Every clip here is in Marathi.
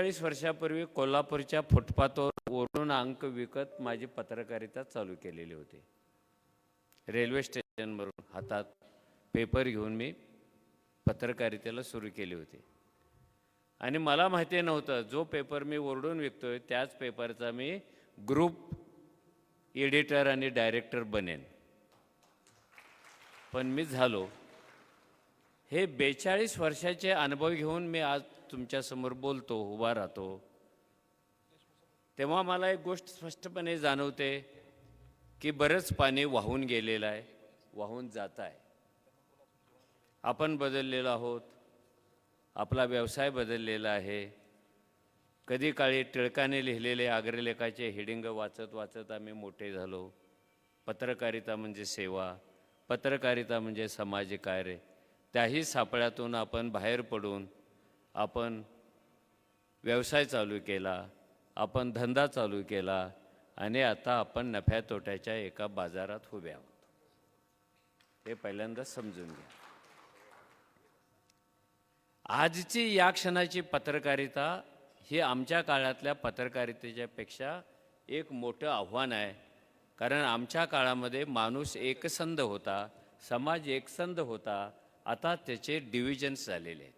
बेचाळीस वर्षापूर्वी कोल्हापूरच्या फुटपाथवर ओढून अंक विकत माझी पत्रकारिता चालू केलेली होती. रेल्वे स्टेशनवरून हातात पेपर घेऊन मी पत्रकारितेला सुरू केली होती. आणि मला माहिती नव्हतं जो पेपर मी ओरडून विकतोय त्याच पेपरचा मी ग्रुप एडिटर आणि डायरेक्टर बनेन. पण मी झालो. हे बेचाळीस वर्षाचे अनुभव घेऊन मी आज तुमच्यासमोर बोलतो उभा राहतो. तेव्हा मला एक गोष्ट स्पष्टपणे जाणवते की बरंच पाणी वाहून गेलेलं आहे वाहून जात आहे. आपण बदललेलो आहोत आपला व्यवसाय बदललेला आहे. कधी काळी टिळकाने लिहिलेले आग्रलेखाचे हिडिंग वाचत वाचत आम्ही मोठे झालो. पत्रकारिता म्हणजे सेवा पत्रकारिता म्हणजे समाज कार्य. त्याही सापळ्यातून आपण बाहेर पडून आपण व्यवसाय चालू केला आपण धंदा चालू केला आणि आता आपण नफ्या तोट्याच्या एका बाजारात उभे आहोत. हे पहिल्यांदा समजून घ्या. आजची या क्षणाची पत्रकारिता ही आमच्या काळातल्या पत्रकारितेच्यापेक्षा एक मोठं आव्हान आहे. कारण आमच्या काळामध्ये माणूस एकसंध होता समाज एकसंध होता आता त्याचे डिव्हिजन्स झालेले आहेत.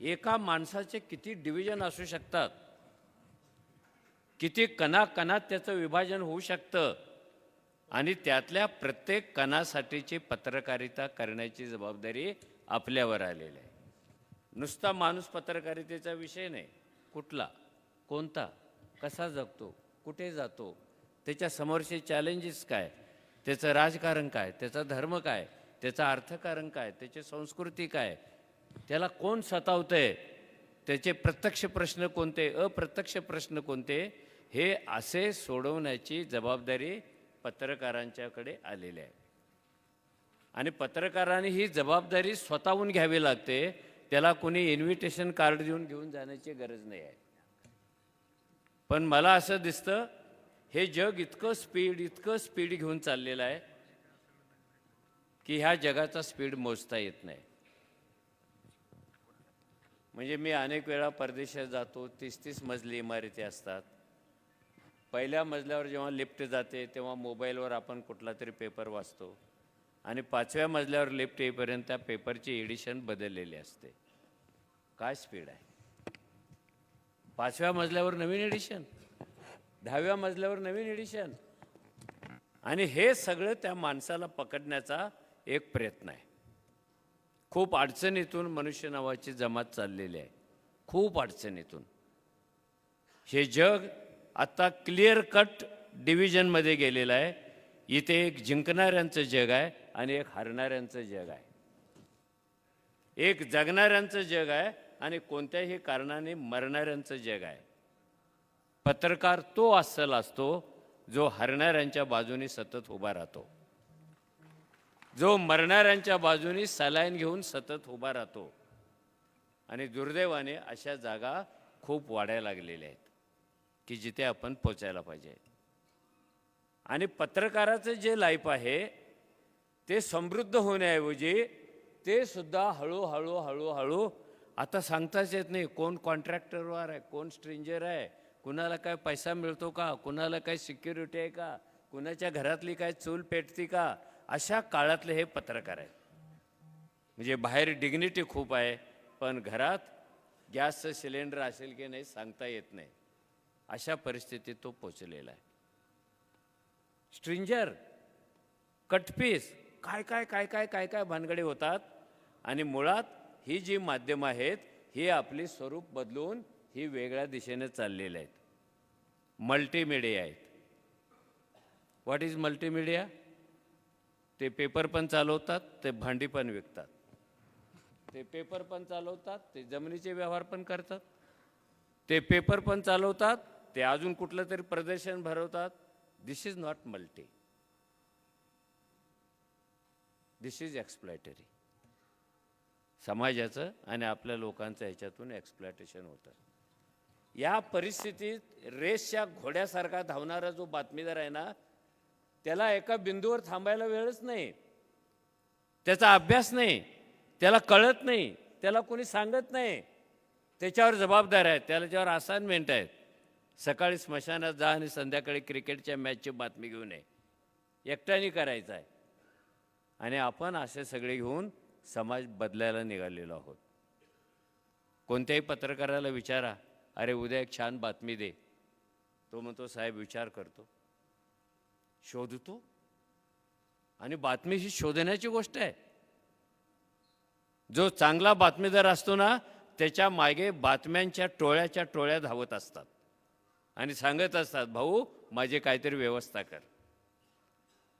एका माणसाचे किती डिव्हिजन असू शकतात? किती कणाकणात त्याचं विभाजन होऊ शकतं? आणि त्यातल्या प्रत्येक कणासाठीची पत्रकारिता करण्याची जबाबदारी आपल्यावर आलेली आहे. नुसता माणूस पत्रकारितेचा विषय नाही. कुठला? कोणता? कसा जगतो? कुठे जातो? त्याच्या समोरचे चॅलेंजेस काय? त्याचं राजकारण काय? त्याचा धर्म काय? त्याचं अर्थकारण काय? त्याची संस्कृती काय? त्याला कोण सतावतंय? त्याचे प्रत्यक्ष प्रश्न कोणते? अप्रत्यक्ष प्रश्न कोणते? हे असे सोडवण्याची जबाबदारी पत्रकारांच्याकडे आलेली आहे. आणि पत्रकारांनी ही जबाबदारी स्वतःहून घ्यावी लागते. त्याला कोणी इन्व्हिटेशन कार्ड देऊन घेऊन जाण्याची गरज नाही आहे. पण मला असं दिसतं हे जग इतकं स्पीड इतकं स्पीड घेऊन चाललेलं आहे. की ह्या जगाचा स्पीड मोजता येत नाही. म्हणजे मी अनेक वेळा परदेशात जातो तीस तीस मजली इमारती असतात. पहिल्या मजल्यावर जेव्हा लिफ्ट जाते तेव्हा मोबाईलवर आपण कुठला तरी पेपर वाचतो. आणि पाचव्या मजल्यावर लिफ्ट येईपर्यंत त्या पेपरची एडिशन बदललेली असते. काय स्पीड आहे? पाचव्या मजल्यावर नवीन एडिशन. दहाव्या मजल्यावर नवीन एडिशन. आणि हे सगळं त्या माणसाला पकडण्याचा एक प्रयत्न आहे. खूप अडचणीतून मनुष्य नावाची जमात चाललेली आहे. खूप अडचणीतून. हे जग आता क्लिअर कट डिव्हिजनमध्ये गेलेलं आहे. इथे एक जिंकणाऱ्यांचं जग आहे आणि एक हरणाऱ्यांचं जग आहे. एक जगणाऱ्यांचं जग आहे आणि कोणत्याही कारणाने मरणाऱ्यांचं जग आहे. पत्रकार तो अस्सल असतो जो हरणाऱ्यांच्या बाजूने सतत उभा राहतो. जो मरणाऱ्यांच्या बाजूने सलाईन घेऊन सतत उभा राहतो. आणि दुर्दैवाने अशा जागा खूप वाढायला लागलेल्या आहेत की जिथे आपण पोचायला पाहिजे. आणि पत्रकाराचं जे लाईफ आहे ते समृद्ध होण्याऐवजी ते सुद्धा हळूहळू हळूहळू आता सांगताच येत नाही कोण कॉन्ट्रॅक्टरवर आहे कोण स्ट्रेंजर आहे कुणाला काय पैसा मिळतो का कुणाला काय सिक्युरिटी आहे का कुणाच्या घरातली काय चूल पेटती का अशा काळातले हे पत्रकार आहेत. म्हणजे बाहेर डिग्निटी खूप आहे पण घरात गॅसचं सिलेंडर असेल की नाही सांगता येत नाही. अशा परिस्थितीत तो पोचलेला आहे. स्ट्रिंजर कटपीस काय काय काय काय काय काय भानगडे होतात आणि मुळात ही जी माध्यमं आहेत ही आपली स्वरूप बदलून ही वेगळ्या दिशेने चाललेली आहेत. मल्टीमिडिया आहेत. व्हॉट इज मल्टीमिडिया ते पेपर पण चालवतात ते भांडी पण विकतात. ते पेपर पण चालवतात ते जमिनीचे व्यवहार पण करतात. ते पेपर पण चालवतात ते अजून कुठलं तरी प्रदर्शन भरवतात. This is not multi this is exploitatory समाजाचं आणि आपल्या लोकांचं ह्याच्यातून एक्सप्लॉयटेशन होतं. या परिस्थितीत रेसच्या घोड्यासारखा धावणारा जो बातमीदार आहे ना त्याला एका बिंदूवर थांबायला वेळच नाही. त्याचा अभ्यास नाही. त्याला कळत नाही. त्याला कोणी सांगत नाही. त्याच्यावर जबाबदार आहेत. त्याच्यावर असाइनमेंट आहेत. सकाळी स्मशानात जा आणि संध्याकाळी क्रिकेटच्या मॅचची बातमी घेऊन ये. एकट्याने करायचं आहे. आणि आपण असे सगळे घेऊन समाज बदलायला निघालेलो आहोत. कोणत्याही पत्रकाराला विचारा अरे उद्या एक छान बातमी दे. तो म्हणतो साहेब विचार करतो. शोधतो? आणि बातमीशी शोधण्याची गोष्ट आहे. जो चांगला बातमीदार असतो ना त्याच्यामागे बातम्यांच्या टोळ्याच्या टोळ्या धावत असतात. आणि सांगत असतात भाऊ माझी काहीतरी व्यवस्था कर.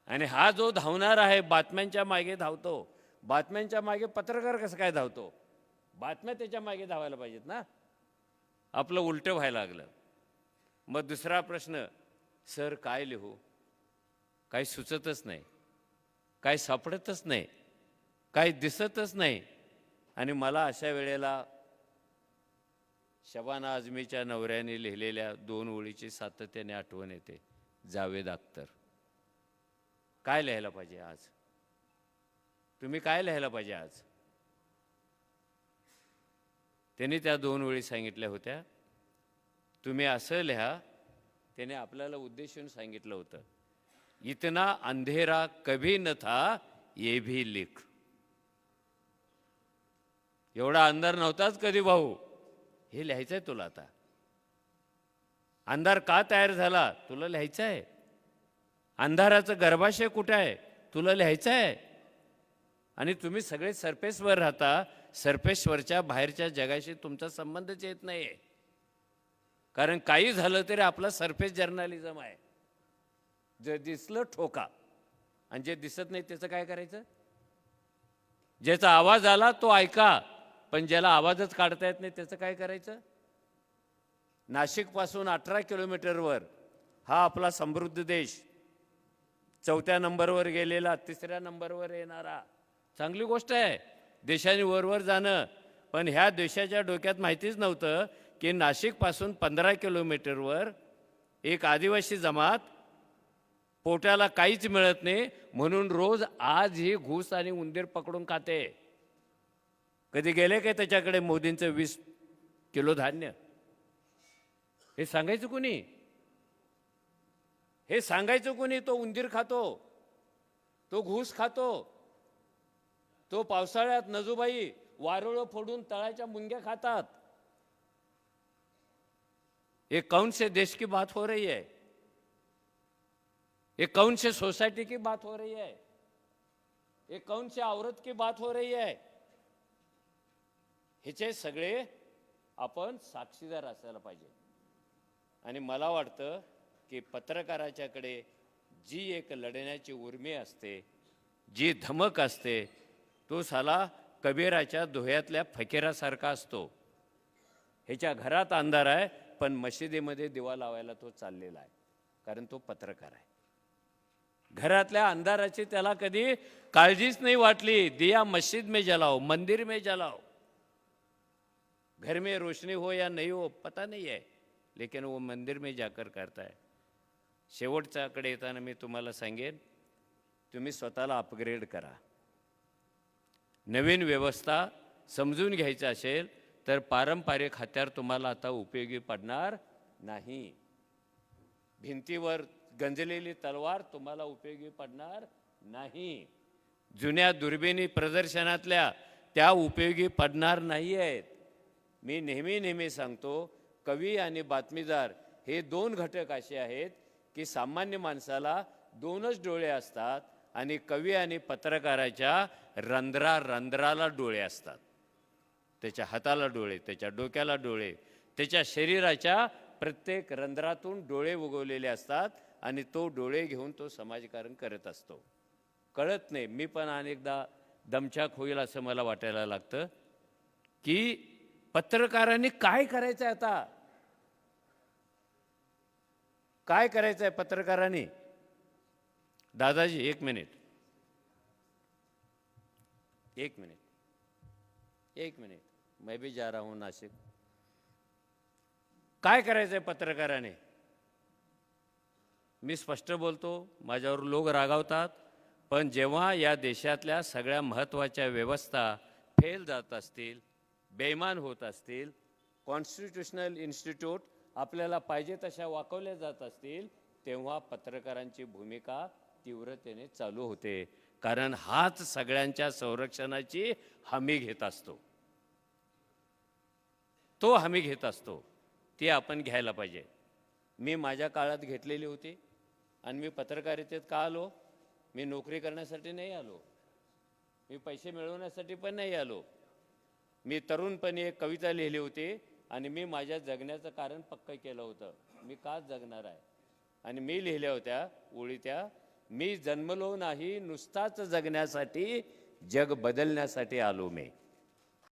आणि हा जो धावणार आहे बातम्यांच्या मागे धावतो. बातम्यांच्या मागे पत्रकार कसं काय धावतो? बातम्या त्याच्यामागे धावायला पाहिजेत ना. आपलं उलटं व्हायला लागलं. मग दुसरा प्रश्न सर काय लिहू? काही सुचतच नाही काय सापडतच नाही काही दिसतच नाही. आणि मला अशा वेळेला शबाना आझमीच्या नवऱ्याने लिहिलेल्या दोन ओळीची सातत्याने आठवण येते. जावेद अख्तर. काय लिहायला पाहिजे आज? तुम्ही काय लिहायला पाहिजे आज? त्यांनी त्या दोन ओळी सांगितल्या होत्या. तुम्ही असं लिहा त्याने आपल्याला उद्देशून सांगितलं होतं. इतना अंधेरा कभी न था ये भी लिख। एवढा अंधार नव्हताच कधी भाऊ? हे लिहायचंय तुला आता. अंधार का तयार झाला? तुला लिहायचं आहे अंधाराचं गर्भाशय कुठं आहे? तुला लिहायचं आहे आणि तुम्ही सगळे सरफेसवर राहता सरफेसवरच्या बाहेरच्या जगाशी तुमचा संबंधच येत नाही कारण काही झालं तरी आपला सरफेस जर्नालिझम आहे. जे दिसलं ठोका. आणि जे दिसत नाही त्याचं काय करायचं? ज्याचा आवाज आला तो ऐका पण ज्याला आवाजच काढता येत नाही त्याचं काय करायचं? नाशिकपासून अठरा किलोमीटरवर हा आपला समृद्ध देश चौथ्या नंबरवर गेलेला तिसऱ्या नंबरवर येणारा. चांगली गोष्ट आहे. देशाने वरवर जाणं. पण ह्या देशाच्या डोक्यात माहितीच नव्हतं की नाशिकपासून पंधरा किलोमीटरवर एक आदिवासी जमात पोटाला काहीच मिळत नाही म्हणून रोज आज ही घूस आणि उंदीर पकडून खाते. कधी गेले काय त्याच्याकडे? मोदींचं वीस किलो धान्य. हे सांगायचं कोणी? हे सांगायचं कोणी? तो उंदीर खातो तो घूस खातो तो पावसाळ्यात नजूबाई वारुळं फोडून तळाच्या मुंग्या खातात. ये कौन से देश की बात हो रही है. ये कौन से सोसाइटी की बात हो रही है? ये कौन से औरत की बात हो रही है? ह्याचे सगळे आपण साक्षीदार असायला पाहिजे. आणि मला वाटतं की पत्रकाराच्याकडे जी एक लढण्याची उर्मी असते जी धमक असते तो साला कबीराच्या दोह्यातल्या फकीरासारखा असतो. ह्याच्या घरात अंधार आहे पण मशिदीमध्ये दिवा लावायला तो चाललेला आहे कारण तो पत्रकार आहे. घरातल्या अंधाराची त्याला कधी काळजीच नाही वाटली. दिया मस्जिद में जलाओ मंदिर में जलाओ. घर में रोशनी हो या नहीं हो पता नहीं है लेकिन वो मंदिर में जाकर करताय शेवटच्याकडे येताना मी तुम्हाला सांगेन तुम्ही स्वतःला अपग्रेड करा. नवीन व्यवस्था समजून घ्यायची असेल तर पारंपरिक हत्यार तुम्हाला आता उपयोगी पडणार नाही. भिंतीवर गंजलेली तलवार तुम्हाला उपयोगी पडणार नाही. जुन्या दुर्बिणी प्रदर्शनातल्या त्या उपयोगी पडणार नाही आहेत मी नेहमी नेहमी सांगतो कवी आणि बातमीदार हे दोन घटक असे आहेत की सामान्य माणसाला दोनच डोळे असतात आणि कवी आणि पत्रकाराच्या रंध्रा रंध्राला डोळे असतात. त्याच्या हाताला डोळे त्याच्या डोक्याला डोळे त्याच्या शरीराच्या प्रत्येक रंध्रातून डोळे उगवलेले असतात. आणि तो डोळे घेऊन तो समाजकारण करत असतो. कळत नाही. मी पण अनेकदा दमछाक होईल असं मला वाटायला लागतं की पत्रकारांनी काय करायचं आहे आता? काय करायचं आहे पत्रकारांनी? दादाजी एक मिनिट. एक मिनिट. एक मिनिट. मैं भी जा रहा हूं नाशिक. काय करायचं आहे पत्रकाराने? मी स्पष्ट बोलतो माझ्यावर लोक रागावतात पण जेव्हा या देशातल्या सगळ्या महत्त्वाच्या व्यवस्था फेल जात असतील बेईमान होत असतील कॉन्स्टिट्यूशनल इन्स्टिट्यूट आपल्याला पाहिजे तशा वाकवल्या जात असतील तेव्हा पत्रकारांची भूमिका तीव्रतेने चालू होते. कारण हाच सगळ्यांच्या संरक्षणाची हमी घेत असतो. तो हमी घेत असतो. ती आपण घ्यायला पाहिजे. मी माझ्या काळात घेतलेली होती. आणि मी पत्रकारितेत का आलो? मी नोकरी करण्यासाठी नाही आलो. मी पैसे मिळवण्यासाठी पण नाही आलो. मी तरुणपणी एक कविता लिहिली होती आणि मी माझ्या जगण्याचं कारण पक्क केलं होतं. मी का जगणार आहे? आणि मी लिहिल्या होत्या ओळी त्या मी जन्मलो नाही नुसताच जगण्यासाठी जग बदलण्यासाठी आलो मी.